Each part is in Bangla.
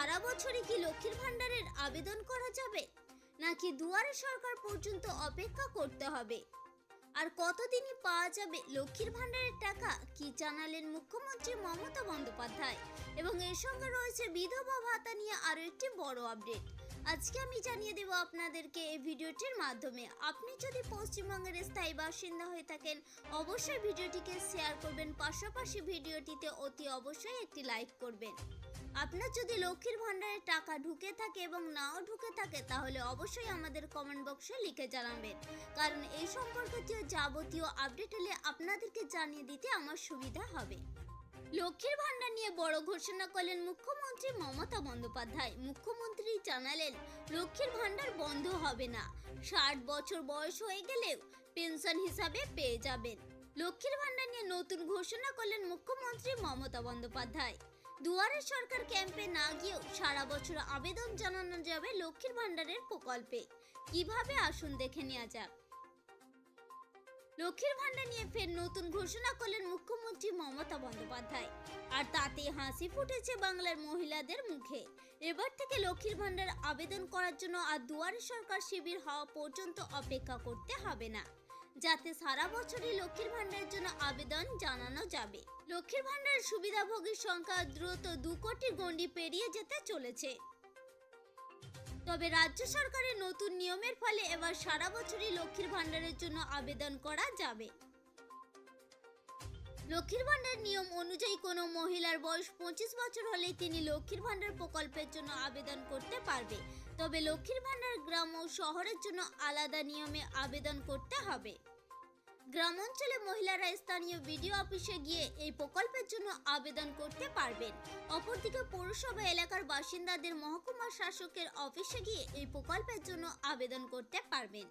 সারা বছরই কি লক্ষ্মীর ভাণ্ডারের আবেদন করা যাবে? নাকি দুয়ারে সরকার পর্যন্ত অপেক্ষা করতে হবে? আর কতদিনই পাওয়া যাবে লক্ষ্মীর ভাণ্ডারের টাকা কি জানালেন মুখ্যমন্ত্রী মমতা বন্দ্যোপাধ্যায়? এবং এর সঙ্গে রয়েছে বিধবা ভাতা নিয়ে আরও একটি বড় আপডেট। আজকে আমি জানিয়ে দেব আপনাদেরকে এই ভিডিওটির মাধ্যমে। আপনি যদি পশ্চিমবঙ্গের স্থায়ী বাসিন্দা হয়ে থাকেন, অবশ্যই ভিডিওটিকে শেয়ার করবেন। পাশাপাশি ভিডিওটিতে অতি অবশ্যই একটি লাইক করবেন। আপনার যদি লক্ষ্মীর ভাণ্ডারের টাকা ঢুকে থাকে এবং নাও ঢুকে থাকে, তাহলে অবশ্যই আমাদের কমেন্ট বক্সে লিখে জানাবেন। কারণ এই সম্পর্কিত যাবতীয় আপডেট হলে আপনাদেরকে জানিয়ে দিতে আমার সুবিধা হবে। লক্ষ্মীর ভাণ্ডার নিয়ে বড় ঘোষণা করলেন মুখ্যমন্ত্রী মমতা বন্দ্যোপাধ্যায়। মুখ্যমন্ত্রী জানালেন, লক্ষ্মীর ভাণ্ডার বন্ধ হবে না। ষাট বছর বয়স হয়ে গেলেও পেনশন হিসাবে পেয়ে যাবেন। লক্ষ্মীর ভাণ্ডার নিয়ে নতুন ঘোষণা করলেন মুখ্যমন্ত্রী মমতা বন্দ্যোপাধ্যায়। দুয়ারে সরকার ক্যাম্পে না গিয়েও সারা বছর আবেদন জানানো যাবে লক্ষ্মীর ভাণ্ডারের প্রকল্পে। কীভাবে আসুন দেখে নেওয়া যাক। লক্ষ্মীর ভাণ্ডার নিয়ে ফের নতুন ঘোষণা করলেন মুখ্যমন্ত্রী মমতা বন্দ্যোপাধ্যায়। আর তাতে হাসি ফুটেছে বাংলার মহিলাদের মুখে। এবার থেকে লক্ষ্মীর ভাণ্ডার আবেদন করার জন্য আর দুয়ারে সরকার শিবির হওয়া পর্যন্ত অপেক্ষা করতে হবে না। যাতে সারা বছরই লক্ষ্মীর ভাণ্ডারের জন্য আবেদন জানানো যাবে। লক্ষ্মীর ভাণ্ডারের সুবিধাভোগীর সংখ্যা দ্রুত দু কোটি গণ্ডি পেরিয়ে যেতে চলেছে। তবে রাজ্য সরকারের নতুন নিয়মের ফলে এবার সারা বছরই লক্ষ্মীর ভাণ্ডারের জন্য আবেদন করা যাবে। লক্ষ্মীর ভাণ্ডার নিয়ম অনুযায়ী কোনো মহিলার বয়স পঁচিশ বছর হলে তিনি লক্ষ্মীর ভাণ্ডার প্রকল্পের জন্য আবেদন করতে পারবে। তবে লক্ষ্মীর ভাণ্ডার গ্রাম ও শহরের জন্য আলাদা নিয়মে আবেদন করতে হবে। গ্রাম অঞ্চলে মহিলারা স্থানীয় বিডিও অফিসে গিয়ে এই প্রকল্পের জন্য আবেদন করতে পারবেন। অপরদিকে পৌরসভা এলাকার বাসিন্দাদের মহকুমা শাসকের অফিসে গিয়ে এই প্রকল্পের জন্য আবেদন করতে পারবেন।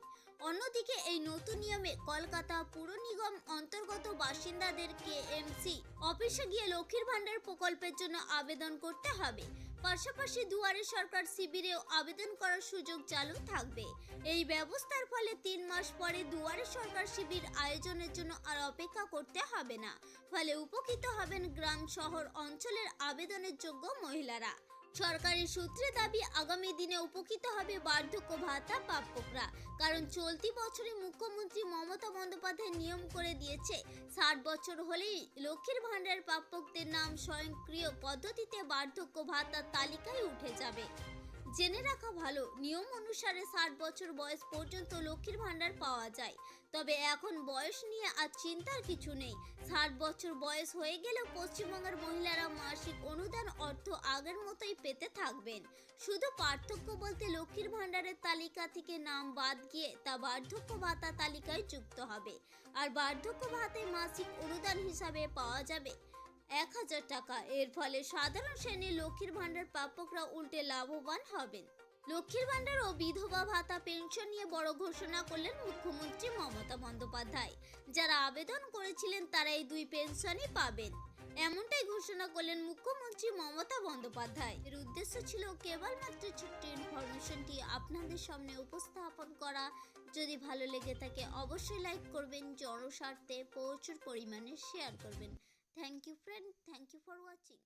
অন্যদিকে এই নতুন নিয়মে কলকাতা পুর নিগম অন্তর্গত বাসিন্দাদের কেএমসি অফিসে গিয়ে লক্ষ্মীর ভাণ্ডার প্রকল্পের জন্য আবেদন করতে হবে। পাশাপাশি দুয়ারে সরকার শিবিরেও আবেদন করার সুযোগ চালু থাকবে। এই ব্যবস্থার ফলে তিন মাস পরে দুয়ারে সরকার শিবির আয়োজনের জন্য আর অপেক্ষা করতে হবে না। ফলে উপকৃত হবেন গ্রাম, শহর, অঞ্চলের আবেদনের যোগ্য মহিলারা। সরকারি সূত্রে দাবি, আগামী দিনে উপকৃত হবে বার্ধক্য ভাতা প্রাপকরা। কারণ চলতি বছরে মুখ্যমন্ত্রী মমতা বন্দ্যোপাধ্যায় নিয়ম করে দিয়েছে, ষাট বছর হলেই লক্ষ্মীর ভাণ্ডার প্রাপকদের নাম স্বয়ংক্রিয় পদ্ধতিতে বার্ধক্য ভাতার তালিকায় উঠে যাবে। জেনে রাখা ভালো, নিয়ম অনুসারে ষাট বছর বয়স পর্যন্ত লক্ষ্মীর ভাণ্ডার পাওয়া যায়। তবে এখন বয়স নিয়ে আর চিন্তার কিছু নেই। ষাট বছর বয়স হয়ে গেলেও পশ্চিমবঙ্গের মহিলারা মাসিক অনুদান অর্থ আগের মতোই পেতে থাকবেন। শুধু পার্থক্য বলতে লক্ষ্মীর ভাণ্ডারের তালিকা থেকে নাম বাদ গিয়ে তা বার্ধক্য ভাতা তালিকায় যুক্ত হবে। আর বার্ধক্য ভাতায় মাসিক অনুদান হিসাবে পাওয়া যাবে। এক হাজার টাকা। এর ফলে সাধারণ শ্রেণির লক্ষ্মীর ভাণ্ডার প্রাপকরা উল্টে লাভবান হবেন। লক্ষ্মীর ভাণ্ডার ও বিধবা ভাতা পেনশন নিয়ে বড় ঘোষণা করলেন মুখ্যমন্ত্রী মমতা বন্দ্যোপাধ্যায়। যারা আবেদন করেছিলেন, তারা এই দুই পেনশনই পাবেন। এমনটাই ঘোষণা করলেন মুখ্যমন্ত্রী মমতা বন্দ্যোপাধ্যায়। এর উদ্দেশ্য ছিল কেবলমাত্র ছোট্ট ইনফরমেশনটি আপনাদের সামনে উপস্থাপন করা। যদি ভালো লেগে থাকে, অবশ্যই লাইক করবেন, জনস্বার্থে প্রচুর পরিমাণে শেয়ার করবেন। Thank you friend. Thank you for watching.